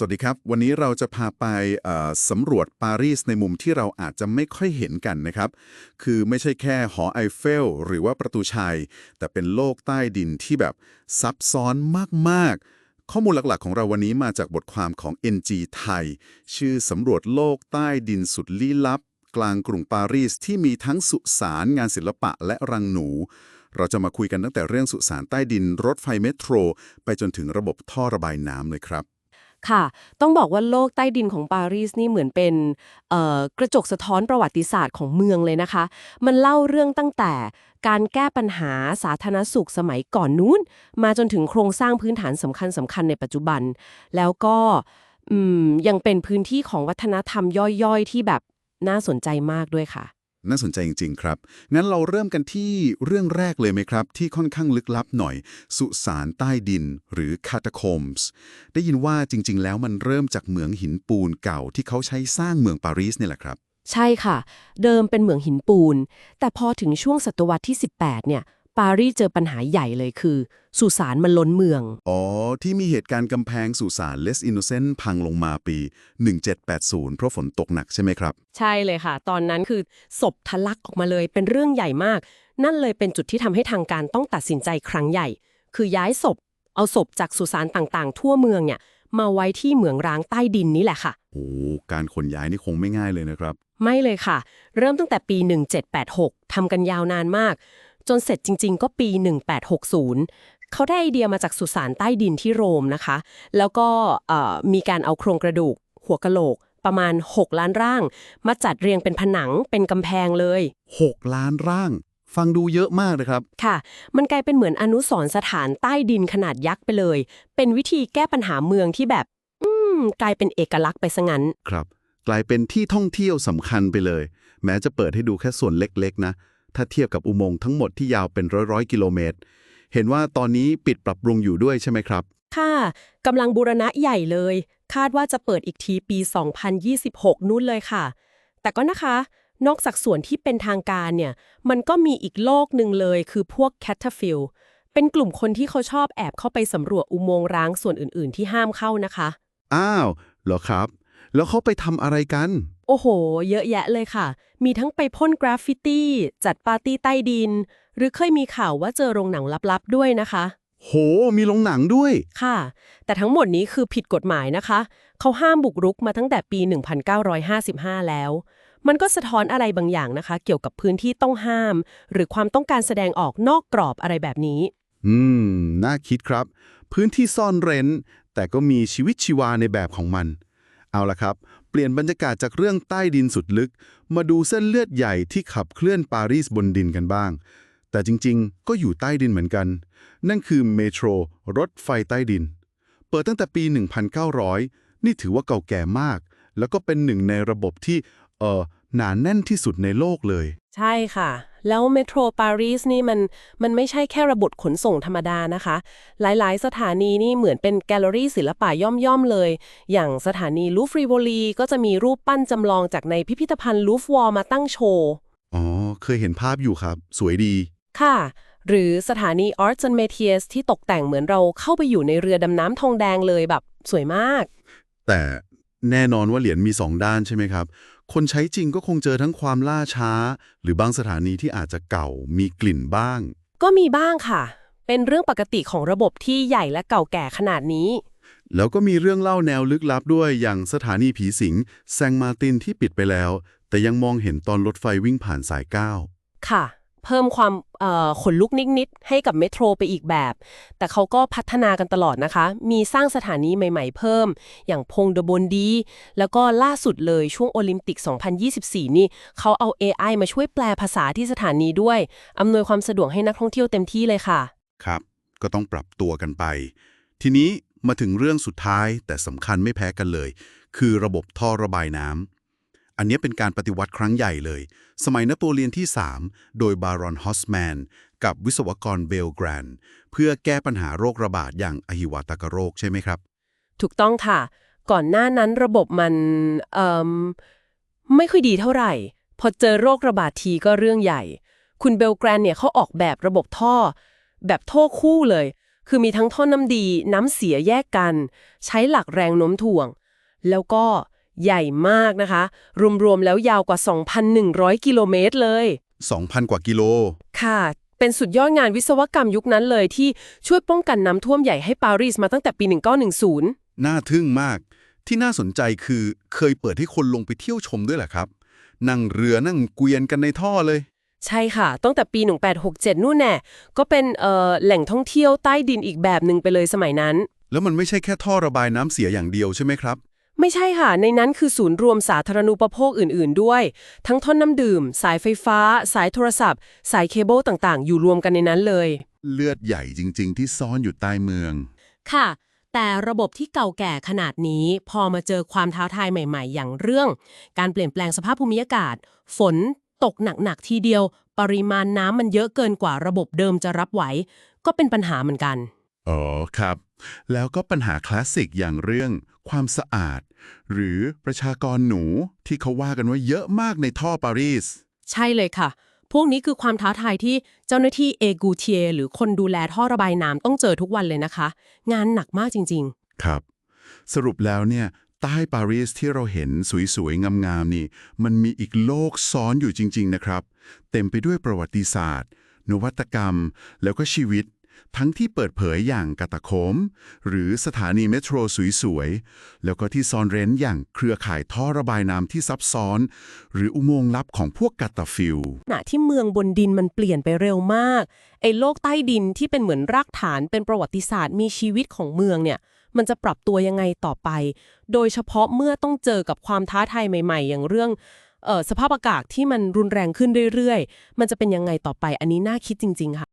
สวัสดีครับ วันนี้เราจะพาไปสำรวจปารีสในมุมที่เราอาจจะไม่ค่อยเห็นกันนะครับ คือไม่ใช่แค่หอไอเฟล หรือว่าประตูชัย แต่เป็นโลกใต้ดินที่แบบซับซ้อนมาก ๆ ข้อมูลหลักๆ ของเราวันนี้มาจากบทความของ NG ไทย ชื่อสำรวจโลกใต้ดินสุดลี้ลับ กลางกรุงปารีสที่มีทั้งสุสานงานศิลปะและรังหนูเราจะมาคุยกันตั้งแต่เรื่องสุสานใต้ดิน รถไฟเมโทร ไปจนถึงระบบท่อระบายน้ำเลยครับ ค่ะ ต้องบอกว่าโลกใต้ดินของปารีสนี่เหมือนเป็นกระจกสะท้อนประวัติศาสตร์ของเมืองเลยนะคะ มันเล่าเรื่องตั้งแต่การแก้ปัญหาสาธารณสุขสมัยก่อนนู้น มาจนถึงโครงสร้างพื้นฐานสำคัญสำคัญในปัจจุบัน แล้วก็ยังเป็นพื้นที่ของวัฒนธรรมย่อยๆ ที่แบบน่าสนใจมากด้วยค่ะ น่าสนใจจริง ๆ ครับ งั้นเราเริ่มกันที่เรื่องแรกเลยไหมครับ ที่ค่อนข้างลึกลับหน่อย สุสานใต้ดินหรือคาตาคอมส์ได้ยินว่าจริง ๆ แล้วมันเริ่มจากเหมืองหินปูนเก่าที่เขาใช้สร้างเมืองปารีสนี่แหละครับ ใช่ค่ะ เดิมเป็นเหมืองหินปูน แต่พอถึงช่วงศตวรรษที่ 18 เนี่ย ปารีสเจอปัญหาใหญ่เลยคือ สุสานมันล้นเมือง อ๋อ ที่มีเหตุการณ์กำแพงสุสานเลสอินโนเซนพังลงมาปี 1780 เพราะฝนตกหนักใช่ไหมครับ ใช่เลยค่ะ ตอนนั้นคือศพทะลักออกมาเลยเป็นเรื่องใหญ่มาก นั่นเลยเป็นจุดที่ทำให้ทางการต้องตัดสินใจครั้งใหญ่ คือย้ายศพ เอาศพจากสุสานต่างๆ ทั่วเมืองเนี่ยมาไว้ที่เหมืองร้างใต้ดินนี่แหละค่ะ โอ้การขนย้ายนี่คงไม่ง่ายเลยนะครับ ไม่เลยค่ะ เริ่มตั้งแต่ปี 1786 ทำกันยาวนานมาก จนเสร็จจริง ๆ ก็ปี 1860 เขาได้ไอเดียมาจากสุสานใต้ดินที่โรมนะคะ แล้วก็เอ่อมีการเอาโครงกระดูก หัวกะโหลก ประมาณ 6 ล้านร่าง มาจัดเรียงเป็นผนังเป็นกำแพงเลย 6 ล้านร่างฟังดูเยอะมากนะครับ ค่ะ มันกลายเป็นเหมือนอนุสรณ์สถานใต้ดินขนาดยักษ์ไปเลย เป็นวิธีแก้ปัญหาเมืองที่แบบ อืม กลายเป็นเอกลักษณ์ไปซะงั้น ครับ กลายเป็นที่ท่องเที่ยวสำคัญไปเลย แม้จะเปิดให้ดูแค่ส่วนเล็กๆ นะ ถ้าเทียบกับอุโมงค์ทั้งหมดที่ยาวเป็นร้อยๆกิโลเมตร เห็นว่าตอนนี้ปิดปรับปรุงอยู่ด้วยใช่ไหมครับ ค่ะกำลังบูรณะใหญ่เลย คาดว่าจะเปิดอีกทีปี 2026 นู่นเลยค่ะ แต่ก็นะคะ นอกจากส่วนที่เป็นทางการเนี่ย มันก็มีอีกโลกหนึ่งเลยคือพวกแคทเทอร์ฟิลเป็นกลุ่มคนที่เขาชอบแอบเข้าไปสำรวจอุโมงค์ร้างส่วนอื่น ๆ ที่ห้ามเข้านะคะ อ้าวเหรอครับ แล้วเขาไปทำอะไรกัน โอ้โห เยอะแยะเลยค่ะ มีทั้งไปพ่นกราฟฟิตี้ จัดปาร์ตี้ใต้ดิน หรือเคยมีข่าวว่าเจอโรงหนังลับๆด้วยนะคะ โห มีโรงหนังด้วย ค่ะ แต่ทั้งหมดนี้คือผิดกฎหมายนะคะ เขาห้ามบุกรุกมาตั้งแต่ปี 1955 แล้ว มันก็สะท้อนอะไรบางอย่างนะคะ เกี่ยวกับพื้นที่ต้องห้าม หรือความต้องการแสดงออกนอกกรอบอะไรแบบนี้ อืม น่าคิดครับ พื้นที่ซ่อนเร้น แต่ก็มีชีวิตชีวาในแบบของมัน เอาละครับ เปลี่ยนบรรยากาศจากเรื่องใต้ดินสุดลึก มาดูเส้นเลือดใหญ่ที่ขับเคลื่อนปารีสบนดินกันบ้าง แต่จริงๆ ก็อยู่ใต้ดินเหมือนกัน นั่นคือเมโทรรถไฟใต้ดิน เปิดตั้งแต่ปี 1900 นี่ถือว่าเก่าแก่มาก แล้วก็เป็นหนึ่งในระบบที่เออหนาแน่นที่สุดในโลกเลย ใช่ค่ะ แล้วเมโทรปารีสนี่มันมันไม่ใช่แค่ระบบขนส่งธรรมดานะคะ หลายๆ สถานีนี่เหมือนเป็นแกลเลอรี่ศิลปะย่อมๆเลย อย่างสถานีลูฟรีโวลีก็จะมีรูปปั้นจำลองจากในพิพิธภัณฑ์ลูฟวอลมาตั้งโชว์ อ๋อ เคยเห็นภาพอยู่ครับ สวยดี ค่ะ หรือสถานี Arts and Métiers ที่ตกแต่งเหมือนเราเข้าไปอยู่ในเรือดำน้ำทองแดงเลยแบบสวยมาก แต่แน่นอนว่าเหรียญมีสองด้านใช่ไหมครับ คนใช้จริงก็คงเจอทั้งความล่าช้า หรือบางสถานีที่อาจจะเก่ามีกลิ่นบ้าง ก็มีบ้างค่ะ เป็นเรื่องปกติของระบบที่ใหญ่และเก่าแก่ขนาดนี้ แล้วก็มีเรื่องเล่าแนวลึกลับด้วยอย่างสถานีผีสิงแซงมาร์ตินที่ปิดไปแล้ว แต่ยังมองเห็นตอนรถไฟวิ่งผ่านสาย9ค่ะ เพิ่มความขนลุกนิดๆให้กับเมโทรไปอีกแบบ แต่เขาก็พัฒนากันตลอดนะคะ มีสร้างสถานีใหม่ๆเพิ่ม อย่างพงดบนดี แล้วก็ล่าสุดเลยช่วงโอลิมปิก 2024 นี่เขาเอา AI มาช่วยแปลภาษาที่สถานีด้วย อำนวยความสะดวกให้นักท่องเที่ยวเต็มที่เลยค่ะ ครับ ก็ต้องปรับตัวกันไป ทีนี้มาถึงเรื่องสุดท้ายแต่สำคัญไม่แพ้กันเลย คือระบบท่อระบายน้ำ อันนี้เป็นการปฏิวัติครั้งใหญ่เลย สมัยนโปเลียนที่ 3 โดยบารอนฮอสแมน กับวิศวกรเบลแกรน เพื่อแก้ปัญหาโรคระบาดอย่างอหิวาตกโรคใช่ไหมครับ ถูกต้องค่ะ ก่อนหน้านั้นระบบมันมไม่ค่อยดีเท่าไหร่ พอเจอโรคระบาดทีก็เรื่องใหญ่ คุณเบลแกรนเนี่ยเขาออกแบบระบบท่อ แบบท่อคู่เลย คือมีทั้งท่อน้ำดีน้ำเสียแยกกัน ใช้หลักแรงโน้มถ่วง แล้วก็ ใหญ่มากนะคะ รวมๆแล้วยาวกว่า 2,100 กิโลเมตรเลย 2,000 กว่ากิโล ค่ะ เป็นสุดยอดงานวิศวกรรมยุคนั้นเลยที่ช่วยป้องกันน้ำท่วมใหญ่ให้ปารีสมาตั้งแต่ปี 1910 น่าทึ่งมาก ที่น่าสนใจคือเคยเปิดให้คนลงไปเที่ยวชมด้วยแหละครับ นั่งเรือนั่งเกวียนกันในท่อเลย ใช่ค่ะ ตั้งแต่ปี 1867 นู่นแน่ก็เป็นเอ่อแหล่งท่องเที่ยวใต้ดินอีกแบบหนึ่งไปเลยสมัยนั้น แล้วมันไม่ใช่แค่ท่อระบายน้ำเสียอย่างเดียวใช่ไหมครับ ไม่ใช่ค่ะ ในนั้นคือศูนย์รวมสาธารณูปโภคอื่น ๆ ด้วย ทั้งท่อนน้ำดื่ม สายไฟฟ้า สายโทรศัพท์ สายเคเบิลต่างๆ อยู่รวมกันในนั้นเลย เลือดใหญ่จริง ๆ ที่ซ่อนอยู่ใต้เมือง ค่ะ แต่ระบบที่เก่าแก่ขนาดนี้ พอมาเจอความท้าทายใหม่ ๆ อย่างเรื่อง การเปลี่ยนแปลงสภาพภูมิอากาศ ฝนตกหนัก ๆ ทีเดียว ปริมาณน้ำมันเยอะเกินกว่าระบบเดิมจะรับไหว ก็เป็นปัญหาเหมือนกัน อ๋อครับ แล้วก็ปัญหาคลาสสิกอย่างเรื่องความสะอาด หรือประชากรหนูที่เขาว่ากันว่าเยอะมากในท่อปารีส ใช่เลยค่ะ พวกนี้คือความท้าทายที่เจ้าหน้าที่เอกูเทียหรือคนดูแลท่อระบายน้ำต้องเจอทุกวันเลยนะคะ งานหนักมากจริงครับ สรุปแล้วเนี่ยใต้ปารีสที่เราเห็นสวยๆ งามๆนี่ มันมีอีกโลกซ้อนอยู่จริง ๆ นะครับ เต็มไปด้วยประวัติศาสตร์ นวัตกรรม แล้วก็ชีวิต ทั้งที่เปิดเผยอย่างกาตาโคม หรือสถานีเมโทรสวยๆ แล้วก็ที่ซ่อนเร้นอย่างเครือข่ายท่อระบายน้ำที่ซับซ้อน หรืออุโมงค์ลับของพวกกาตาฟิลขณะที่เมืองบนดินมันเปลี่ยนไปเร็วมาก ไอ้โลกใต้ดินที่เป็นเหมือนรากฐานเป็นประวัติศาสตร์มีชีวิตของเมืองเนี่ยมันจะปรับตัวยังไงต่อไป โดยเฉพาะเมื่อต้องเจอกับความท้าทายใหม่ ๆ อย่างเรื่องออสภาพอากาศที่มันรุนแรงขึ้นเรื่อยๆ มันจะเป็นยังไงต่อไป อันนี้น่าคิดจริง ๆ ค่ะ